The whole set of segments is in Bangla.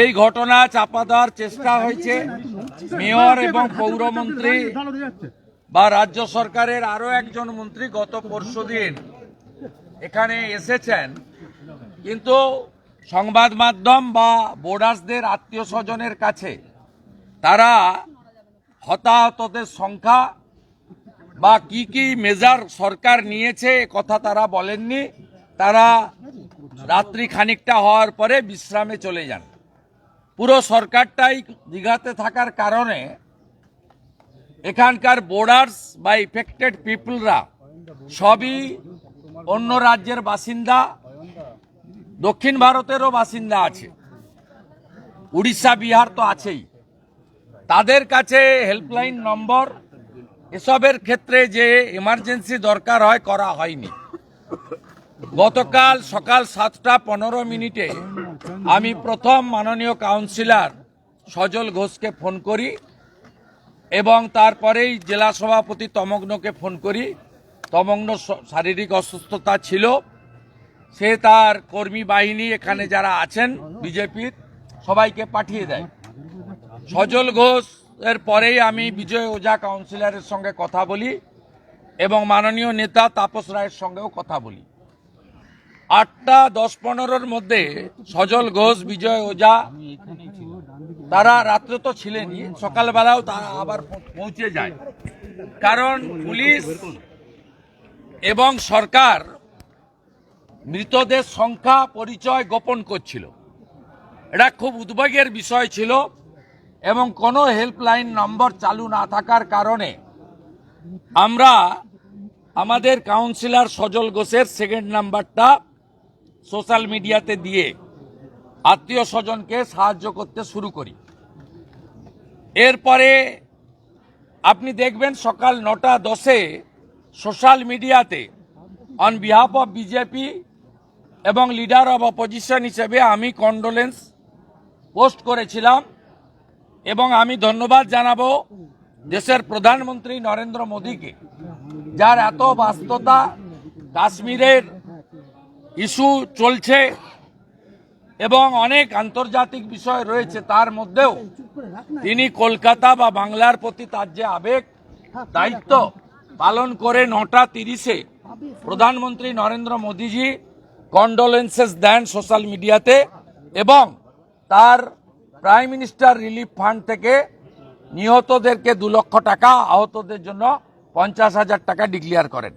এই ঘটনা চাপা দেওয়ার চেষ্টা হয়েছে। মেয়র এবং পৌরমন্ত্রী বা রাজ্য সরকারের আরও একজন মন্ত্রী গত পরশুদিন এখানে এসেছেন। কিন্তু সংবাদ মাধ্যম বা বোর্ডার্সদের আত্মীয় স্বজনের কাছে তারা হতাহতদের সংখ্যা বা কি কি মেজার সরকার নিয়েছে কথা তারা বলেননি। তারা রাত্রি খানিকটা হওয়ার পরে বিশ্রামে চলে যান। পুরো সরকারটাই দীঘাতে থাকার কারণে এখানকার বোর্ডার্স বা ইফেক্টেড পিপলরা সবই অন্য রাজ্যের বাসিন্দা, দক্ষিণ ভারতেরও বাসিন্দা আছে। উড়িষ্যা, বিহার তো আছেই। তাদের কাছে হেল্পলাইন নম্বর এসবের ক্ষেত্রে যে এমার্জেন্সি দরকার হয়, করা হয়নি। গতকাল সকাল সাতটা পনেরো মিনিটে আমি প্রথম মাননীয় কাউন্সিলর সজল ঘোষকে ফোন করি এবং তারপরেই জেলা সভাপতি তমগ্নকে ফোন করি। তমগ্ন শারীরিক অসুস্থতা ছিল। সে তার কর্মী বাহিনী এখানে যারা আছেন বিজেপির, সবাইকে পাঠিয়ে দেয়। সজল ঘোষ এর পরেই আমি বিজয় ওঝা কাউন্সিলরের সঙ্গে কথা বলি এবং মাননীয় নেতা তাপস রায়ের সঙ্গেও কথা বলি। আটটা দশ পনেরোর মধ্যে সজল ঘোষ, বিজয় ওঝা, তারা রাত্রে তো ছিলেনই, সকালবেলাও তারা আবার পৌঁছে যায়। কারণ পুলিশ এবং সরকার মৃতদের সংখ্যা, পরিচয় গোপন করছিল। এটা খুব উদ্বেগের বিষয় ছিল এবং কোনো হেল্পলাইন নম্বর চালু না থাকার কারণে আমরা আমাদের কাউন্সিলর সজল ঘোষের সেকেন্ড নাম্বারটা সোশ্যাল মিডিয়াতে দিয়ে আত্মীয় স্বজনকে সাহায্য করতে শুরু করি। এরপরে আপনি দেখবেন সকাল নটা দশে সোশ্যাল মিডিয়াতে অন বিহাফ অফ বিজেপি এবং লিডার অব অপোজিশন হিসেবে আমি কন্ডোলেন্স পোস্ট করেছিলাম এবং আমি ধন্যবাদ জানাব দেশের প্রধানমন্ত্রী নরেন্দ্র মোদীকে, যার এত বাস্ততা কাশ্মীরের ইস্যু চলছে এবং অনেক আন্তর্জাতিক বিষয় রয়েছে তার মধ্যেও। তিনি কলকাতা বা বাংলার প্রতি তার যে আবেগ, দায়িত্ব পালন করে নটা তিরিশে প্রধানমন্ত্রী নরেন্দ্র মোদীজি কন্ডোলেন্সেস দেন সোশ্যাল মিডিয়াতে এবং তার প্রাইম মিনিস্টার রিলিফ ফান্ড থেকে নিহতদেরকে দু লক্ষ টাকা, আহতদের জন্য পঞ্চাশ হাজার টাকা ডিক্লেয়ার করেন।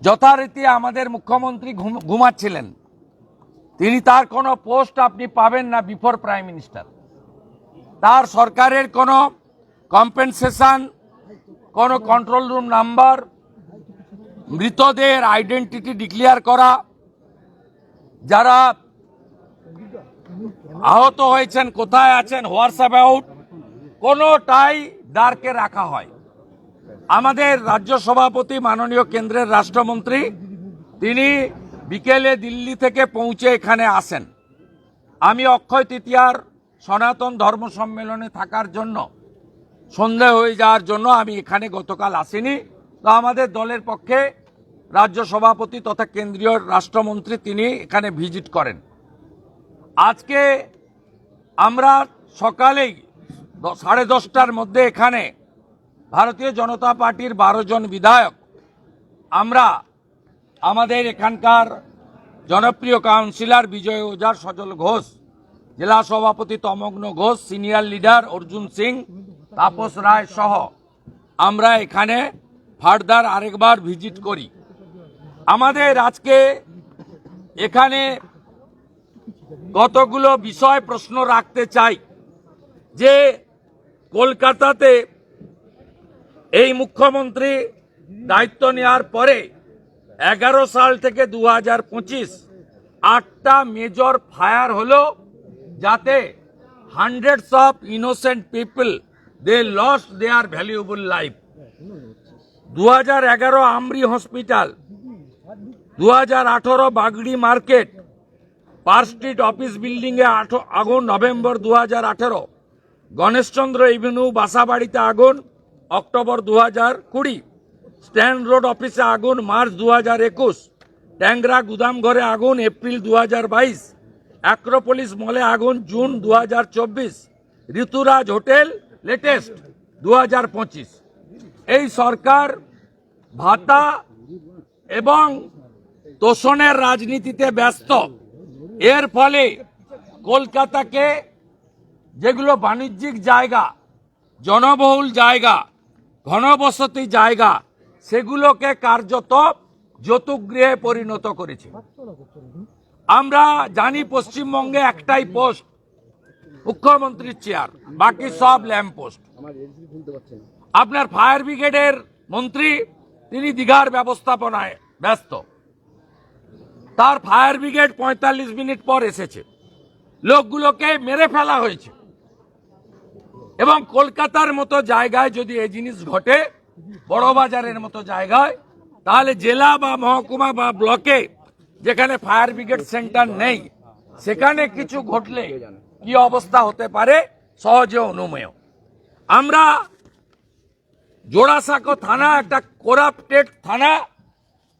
যথারীতি আমাদের মুখ্যমন্ত্রী ঘুম- ঘুমাচ্ছিলেন। তিনি তার কোনো পোস্ট আপনি পাবেন না বিফোর প্রাইম মিনিস্টার। তার সরকারের কোনো কম্পেনসেশন, কোনো কন্ট্রোল রুম নাম্বার, মৃতদের আইডেন্টিটি ডিক্লেয়ার করা, যারা আহত হয়েছেন, কোথায় আছেন, হোয়াটসঅ্যাপ আউট কোনোটাই ডার্কে রাখা হয়। আমাদের রাজ্য সভাপতি মাননীয় কেন্দ্রের রাষ্ট্রমন্ত্রী, তিনি বিকেলে দিল্লি থেকে পৌঁছে এখানে আসেন। আমি অক্ষয় তৃতীয়ার সনাতন ধর্ম সম্মেলনে থাকার জন্য, সন্ধে হয়ে যাওয়ার জন্য আমি এখানে গতকাল আসিনি। তো আমাদের দলের পক্ষে রাজ্য সভাপতি তথা কেন্দ্রীয় রাষ্ট্রমন্ত্রী তিনি এখানে ভিজিট করেন। আজকে আমরা সকালেই সাড়ে দশটার মধ্যে এখানে ভারতীয় জনতা পার্টির বারো জন বিধায়ক। আমরা আমাদের এখানকার জনপ্রিয় কাউন্সিলর বিজয় ওঝার সজল ঘোষ, জেলা সভাপতি তমগ্ন ঘোষ, সিনিয়র লিডার অর্জুন সিং, তাপস রায় সহ আমরা এখানে ফার্দার আরেকবার ভিজিট করি। আমাদের আজকে এখানে কতগুলো বিষয় প্রশ্ন রাখতে চাই যে কলকাতাতে এই মুখ্যমন্ত্রী দায়িত্ব নেওয়ার পরে এগারো সাল থেকে দু হাজার পঁচিশ আটটা মেজর ফায়ার হলো যাতে hundreds of innocent people they lost their valuable life দু হাজার এগারো আমরি হসপিটাল দু হাজার আঠারো Bagri market park street office বিল্ডিংয়ে আঠো, আগুন, নভেম্বর দু হাজার আঠেরো। গণেশচন্দ্র এভিনিউ বাসাবাড়িতে আগুন অক্টোবর দু হাজার কুড়ি। স্ট্যান্ড রোড অফিসে আগুন, মার্চ দু হাজার একুশ। ট্যাংরা গুদাম ঘরে আগুন, এপ্রিল দু হাজার বাইশ অ্যাক্রোপলিস মলে আগুন, জুন দু হাজার চব্বিশ। ঋতুরাজ হোটেল, লেটেস্ট দু হাজার পঁচিশ। এই সরকার ভাতা এবং তোষণের রাজনীতিতে ব্যস্ত। এর ফলে কলকাতাকে যেগুলো বাণিজ্যিক জায়গা, জনবহুল জায়গা ঘনবসতি জায়গা, সেগুলোকে কার্যত যৌতুকগৃহে পরিণত করেছে। আমরা জানি পশ্চিমবঙ্গে একটাই পোস্ট, মুখ্যমন্ত্রীর চেয়ার, বাকি সব ল্যাম্প পোস্ট। আপনার ফায়ার ব্রিগেডের মন্ত্রী, তিনি দীঘার ব্যবস্থাপনায় ব্যস্ত। তার ফায়ার ব্রিগেড পঁয়তাল্লিশ মিনিট পর এসেছে। লোকগুলোকে মেরে ফেলা হয়েছে। এবং কলকাতার মতো জায়গায় যদি এই জিনিস ঘটে, বড়বাজারের মতো জায়গায়, তাহলে জেলা বা মহকুমা বা ব্লকে যেখানে ফায়ার ব্রিগেড সেন্টার নেই, সেখানে কিছু ঘটলে কি অবস্থা হতে পারে? সহজে অনুমেয়। আমরা জোড়াসাঁকো থানা, একটা কোরাপ্টেড থানা,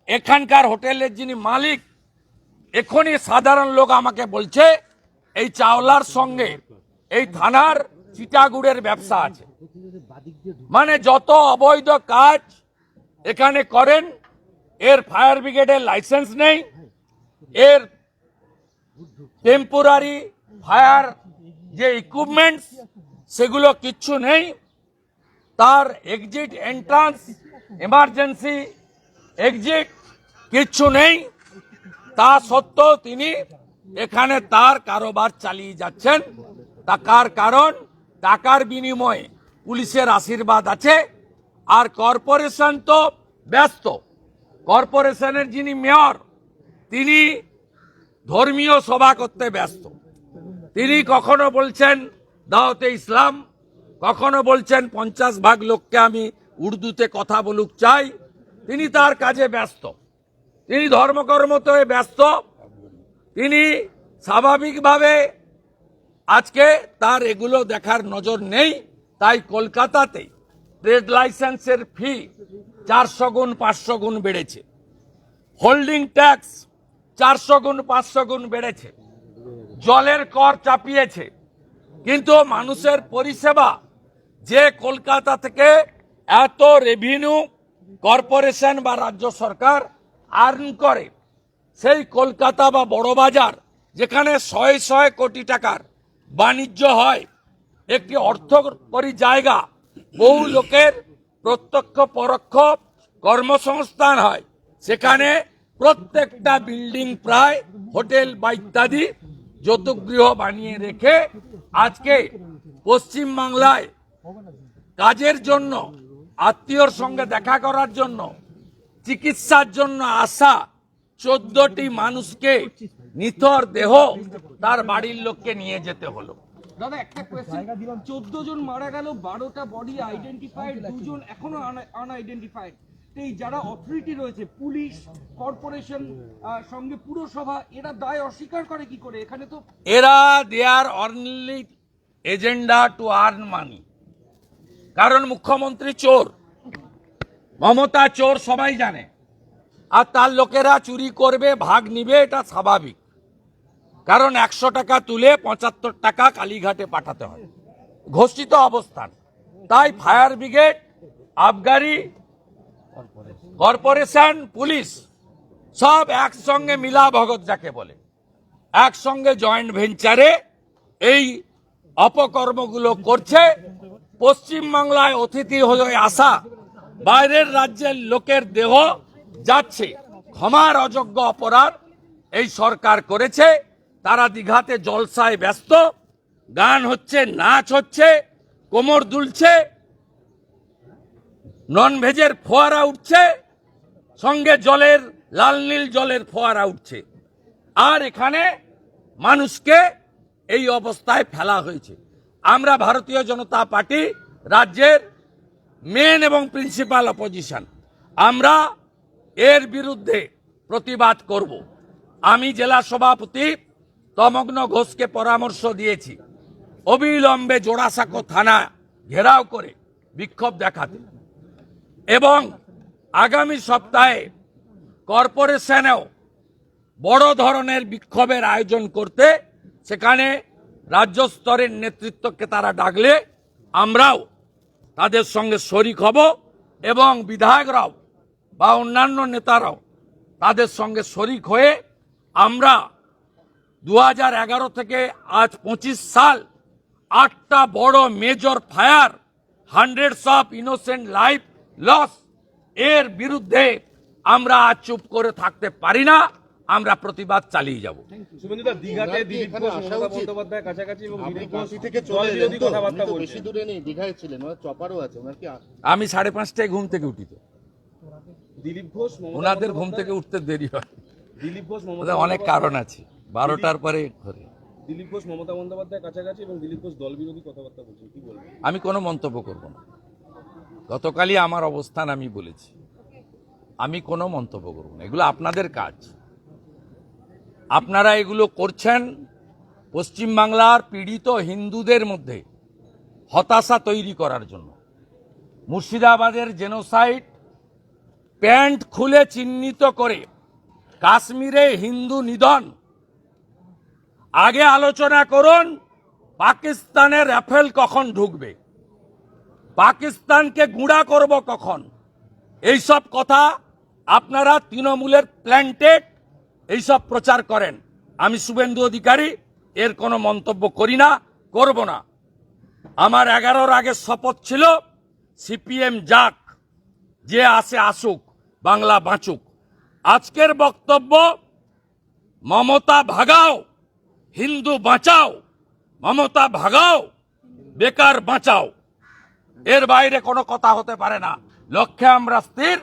এখানকার হোটেলের যিনি মালিক, এখনই সাধারণ লোক আমাকে বলছে, এই চাওলার সঙ্গে এই থানার চিটাগুড়ের ব্যবসা আছে। মানে যত অবৈধ কাজ এখানে করেন এর ফায়ার ব্রিগেডের লাইসেন্স নেই এর টেম্পোরারি ফায়ার যে ইকুইপমেন্টস সেগুলো কিচ্ছু নেই। তার এক্সিট এন্ট্রান্স এমার্জেন্সি এক্সিট কিচ্ছু নেই। তা সত্ত্বেও তিনি এখানে তার কারোবার চালিয়ে যাচ্ছেন। তা কার কারণ? টাকার বিনিময়ে পুলিশের আশীর্বাদ আছে, আর কর্পোরেশন তো ব্যস্ত। কর্পোরেশনের যিনি মেয়র, তিনি ধর্মীয় সভা করতে ব্যস্ত। তিনি কখনো বলছেন দাওতে ইসলাম কখনো বলছেন, পঞ্চাশ ভাগ লোককে আমি উর্দুতে কথা বলুক চাই তিনি তার কাজে ব্যস্ত। তিনি ধর্মকর্মতে ব্যস্ত। তিনি স্বাভাবিকভাবে আজকে তার এগুলো দেখার নজর নেই, তাই কলকাতাতে ট্রেড লাইসেন্সের ফি চারশো গুণ, পাঁচশো গুণ বেড়েছে। হোল্ডিং ট্যাক্স চারশো গুণ, পাঁচশো গুণ বেড়েছে। জলের কর চাপিয়েছে। কিন্তু মানুষের পরিষেবা যে কলকাতা থেকে এত রেভিনিউ কর্পোরেশন বা রাজ্য সরকার আর্ন করে, সেই কলকাতা বা বড়বাজার যেখানে শয়ে শয়ে কোটি টাকার বাণিজ্য হয়। একটি অর্থকরী জায়গা। বহু লোকের প্রত্যক্ষ পরোক্ষ কর্মসংস্থান হয়। সেখানে প্রত্যেকটা বিল্ডিং প্রায় হোটেল বা ইত্যাদি যৌতুগৃহ বানিয়ে রেখে আজকে পশ্চিম বাংলায় কাজের জন্য, আত্মীয়র সঙ্গে দেখা করার জন্য, চিকিৎসার জন্য আসা চোদ্দটি মানুষকে নিথর দেহ তার বাড়ির লোককে নিয়ে যেতে হলো। দাদা একটা কোয়েশ্চেন জন মারা গেল বারোটা বডি আইডেন্টিফাইড দুজন এখনও আনআইডেন্টিফাইড এই যারা অথরিটি রয়েছে পুলিশ কর্পোরেশন সঙ্গে পুরসভা এরা দায় অস্বীকার করে কি করে? এখানে তো এরা only agenda to earn money কারণ মুখ্যমন্ত্রী চোর মমতা চোর সবাই জানে। আর তার লোকেরা চুরি করবে ভাগ নিবে এটা স্বাভাবিক। কারণ একশো টাকা তুলে পঁচাত্তর টাকা কালীঘাটে পাঠাতে হয়। ঘোষিত অবস্থান। তাই ফায়ার ব্রিগেড, আবগারি, কর্পোরেশন, পুলিশ সব একসঙ্গে মিলা ভগত যাকে বলে। একসঙ্গে জয়েন্ট ভেঞ্চারে এই অপকর্মগুলো করছে। পশ্চিমবাংলায় অতিথি হয়ে আসা বাইরের রাজ্যের লোকের দেহ যাচ্ছে। ক্ষমার অযোগ্য অপরাধ এই সরকার করেছে। তারা দীঘাতে জলসায় ব্যস্ত। গান হচ্ছে, নাচ হচ্ছে, কোমর দুলছে নন ভেজের ফোয়ারা উঠছে, সঙ্গে জলের, লাল নীল জলের ফোয়ারা উঠছে। আর এখানে মানুষকে এই অবস্থায় ফেলা হয়েছে। আমরা ভারতীয় জনতা পার্টি রাজ্যের মেন এবং প্রিন্সিপাল অপোজিশন আমরা এর বিরুদ্ধে প্রতিবাদ করব। আমি জেলা সভাপতি তমগ্ন ঘোষকে পরামর্শ দিয়েছি। অবিলম্বে জোড়াসাঁকো থানা ঘেরাও করে বিক্ষোভ দেখাতে। এবং আগামী সপ্তাহে কর্পোরেশনেও বড় ধরনের বিক্ষোভের আয়োজন করতে সেখানে রাজ্য স্তরের নেতৃত্বকে তারা ডাকলে আমরাও তাদের সঙ্গে শরিক হব এবং বিধায়করাও বা অন্যান্য নেতারাও তাদের সঙ্গে শরিক হয়ে আমরা দু এগারো থেকে আজ পঁচিশ সাল আটটা বড় major fire hundreds of innocent life loss এর বিরুদ্ধে আমরা আজ চুপ করে থাকতে পারি না আমরা প্রতিবাদ চালিয়ে যাব। আমি সাড়ে পাঁচটায় ঘুম থেকে উঠি তো। দিলীপ ঘোষ ওনাদের ঘুম থেকে উঠতে দেরি হয়। দিলীপ ঘোষ অনেক কারণ আছে। বারোটার পরে ঘরে। দিলীপ ঘোষ মমতা বন্দ্যোপাধ্যায়ের কাছাকাছি এবং দিলীপ ঘোষ দল বিরোধী কথাবার্তা বলছেন কি বলবেন? আমি কোনো মন্তব্য করব না। গতকালই আমার অবস্থান আমি বলেছি। আমি কোনো মন্তব্য করব না। এগুলো আপনাদের কাজ। আপনারা এগুলো করছেন পশ্চিমবাংলার পীড়িত হিন্দুদের মধ্যে হতাশা তৈরি করার জন্য। মুর্শিদাবাদের জেনোসাইট প্যান্ট খুলে চিহ্নিত করে কাশ্মীরে হিন্দু নিধন আগে আলোচনা করুন, পাকিস্তানের রাফেল কখন ঢুকবে? পাকিস্তানকে গুঁড়া করব কখন? এইসব কথা আপনারা তৃণমূলের প্ল্যান্টেড এইসব প্রচার করেন। আমি শুভেন্দু অধিকারী, এর কোনো মন্তব্য করি না, করব না। আমার এগারোর আগে শপথ ছিল, সিপিএম যাক, যে আসে আসুক, বাংলা বাঁচুক। আজকের বক্তব্য, মমতা ভাগাও। হিন্দু বাঁচাও মমতা ভাগাও বেকার বাঁচাও। এর বাইরে কোনো কথা হতে পারে না। লক্ষ্যে আমরা স্থির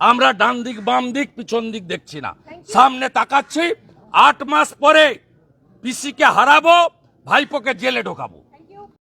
আমরা ডান দিক বাম দিক পিছন দিক দেখছি না। সামনে তাকাচ্ছি আট মাস পরে পিসিকে হারাবো ভাইপোকে জেলে ঢোকাবো।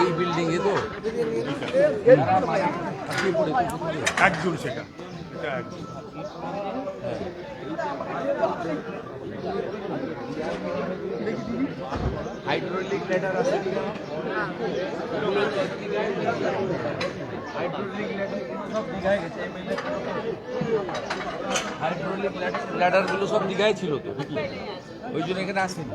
এই বিল্ডিং এ তো? একজন সেটা। হাইড্রোলিক লেটার আছে হাইড্রোলিক ল্যাডারগুলো সব দীঘায় ছিল তো ওই জন্য এখানে আসেনি।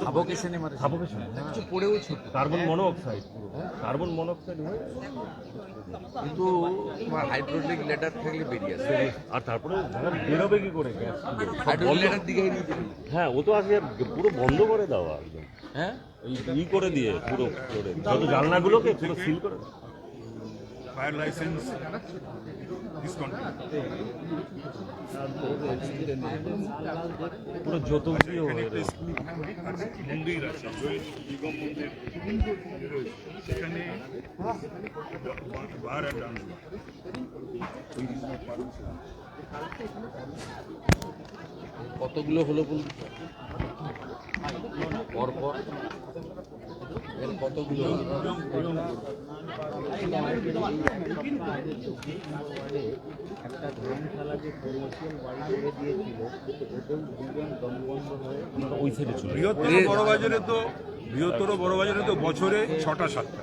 সাবকেশনে মারে সাবকেশনে কিছু পড়েও ছিল। কার্বন মনোঅক্সাইড কার্বন মনোঅক্সাইড হয়ে কিন্তু তোমার হাইড্রোলিক লেটার থাকলে বেরিয়ে আসে। আর তারপরে বেরোবে কি করে গ্যাস? হাইড্রোলিক লেটার দিঘায় হ্যাঁ ও তো আসলে পুরো বন্ধ করে দেওয়া একদম। হ্যাঁ? ই করে দিয়ে পুরো করে যত জানলাগুলোকে পুরো সিল করে দেওয়া। ফায়ার লাইসেন্স পুরো যত দিয়ে গেল। মন্দির আছে মন্দির সেখানে বার ডান্স কতগুলো হলো বলুন? পরপর। এর কতগুলো একটা ধানশালা যে কমার্শিয়াল বাড়ি করে দিয়েছিল ওতেও দুজন দমবন্ধ হয়ে ওই সাইডে বৃহত্তর বড় বাজারে তো বৃহত্তর বড় বাজারে তো বছরে ছটা সাতটা।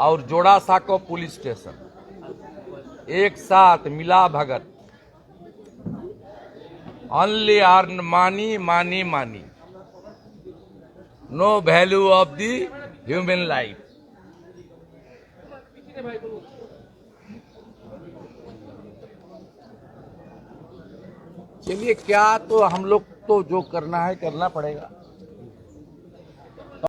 और जोड़ासा को पुलिस स्टेशन। एक साथ मिला भगत। Only earn money money money no value of the human life चलिए, क्या तो हम लोग तो जो करना है, करना पड़ेगा।